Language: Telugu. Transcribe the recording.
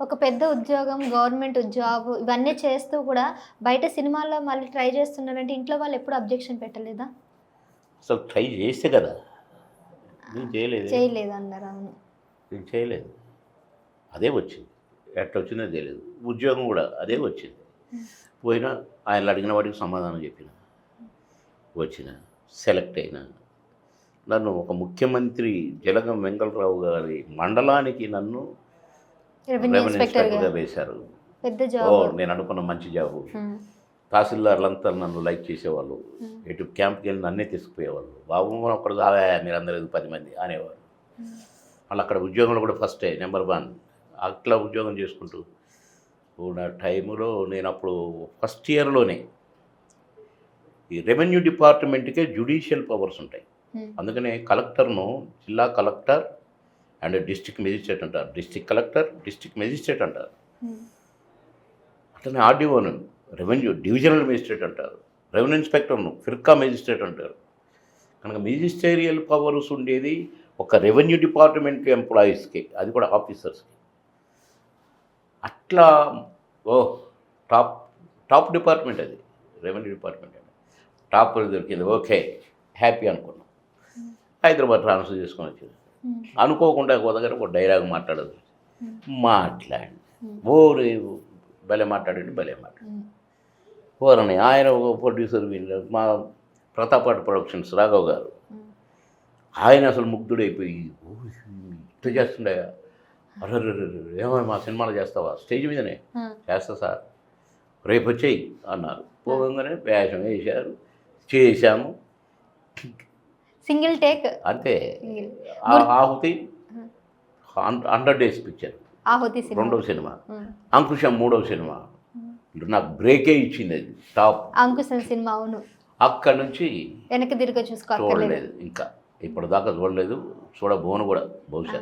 ఒక పెద్ద ఉద్యోగం గవర్నమెంట్ జాబ్ ఇవన్నీ చేస్తూ కూడా బయట సినిమాల్లో మళ్ళీ ట్రై చేస్తున్నారంటే ఇంట్లో వాళ్ళు ఎప్పుడు అబ్జెక్షన్ పెట్టలేదా? అసలు ట్రై చేస్తే కదా. నేను చేయలేదు. చేయలేదు అన్నారు అవును. నేను చేయలేదు. అదే వచ్చింది. ఎట్లా వచ్చిందో తెలియదు. ఉద్యోగం కూడా అదే వచ్చింది. పోయినా ఆయన అడిగిన వాటికి సమాధానం చెప్పిన. వచ్చిన సెలెక్ట్ అయినా. నన్ను ఒక ముఖ్యమంత్రి జలగం వెంకటరావు గారి మండలానికి నన్ను రెవెన్యూ ఇన్స్పెక్టర్గా వేశారు. పెద్ద ఓ నేను అనుకున్న మంచి జాబు తహసీల్దార్లంతా నన్ను లైక్ చేసేవాళ్ళు. ఎటు క్యాంప్కి వెళ్ళి నన్నే తీసుకుపోయేవాళ్ళు. బాబు ఒకరు మీరందరూ ఎందుకు పది మంది అనేవారు వాళ్ళు అక్కడ ఉద్యోగంలో కూడా ఫస్టే నెంబర్ వన్ అట్లా ఉద్యోగం చేసుకుంటూ ఉన్న టైంలో నేను అప్పుడు ఫస్ట్ ఇయర్లోనే ఈ రెవెన్యూ డిపార్ట్మెంట్కే జ్యుడిషియల్ పవర్స్ ఉంటాయి. అందుకనే కలెక్టర్ను జిల్లా కలెక్టర్ అండ్ డిస్ట్రిక్ట్ మెజిస్ట్రేట్ అంటారు. డిస్ట్రిక్ట్ కలెక్టర్ డిస్ట్రిక్ట్ మెజిస్ట్రేట్ అంటారు. అట్లనే ఆర్డీఓను రెవెన్యూ డివిజనల్ మెజిస్ట్రేట్ అంటారు. రెవెన్యూ ఇన్స్పెక్టర్ను ఫిర్కా మెజిస్ట్రేట్ అంటారు. కనుక మెజిస్టేరియల్ పవర్స్ ఉండేది ఒక రెవెన్యూ డిపార్ట్మెంట్ ఎంప్లాయీస్కి అది కూడా ఆఫీసర్స్కి. అట్లా ఓ టాప్ టాప్ డిపార్ట్మెంట్ అది. రెవెన్యూ డిపార్ట్మెంట్ అది టాప్ దొరికింది. ఓకే హ్యాపీ అనుకున్నాం. హైదరాబాద్ ట్రాన్స్ఫర్ చేసుకొని వచ్చింది అనుకోకుండా ఒక దగ్గర ఒక డైలాగ్ మాట్లాడదు. మాట్లాడి. ఓరే భలే మాట్లాడండి భలే మాట్లాడు. ఓరని ఆయన ఒక ప్రొడ్యూసర్ వీళ్ళు మా ప్రతాపాటి ప్రొడక్షన్స్ రాఘవ్ గారు. ఆయన అసలు ముగ్ధుడైపోయి "ఓ, ఇట్లా చేస్తుండే. ఏమో మా సినిమాలు చేస్తావా? స్టేజ్ మీదనే. చేస్తా సార్. రేపు వచ్చేయి అన్నారు. పోగానే వేషం వేశారు. చేశాము. Single take. అంతే. Aahuthi hundred days picture. ఆహుతి రెండవ సినిమా. అంకుశం మూడవ సినిమా. నాకు బ్రేకే ఇచ్చింది అది. టాప్ అంకుశం సినిమా అవును. అక్కడి నుంచి వెనక్కి తిరిగి చూడలేదు ఇంకా. ఇప్పటిదాకా చూడలేదు. చూడబోను కూడా బహుశా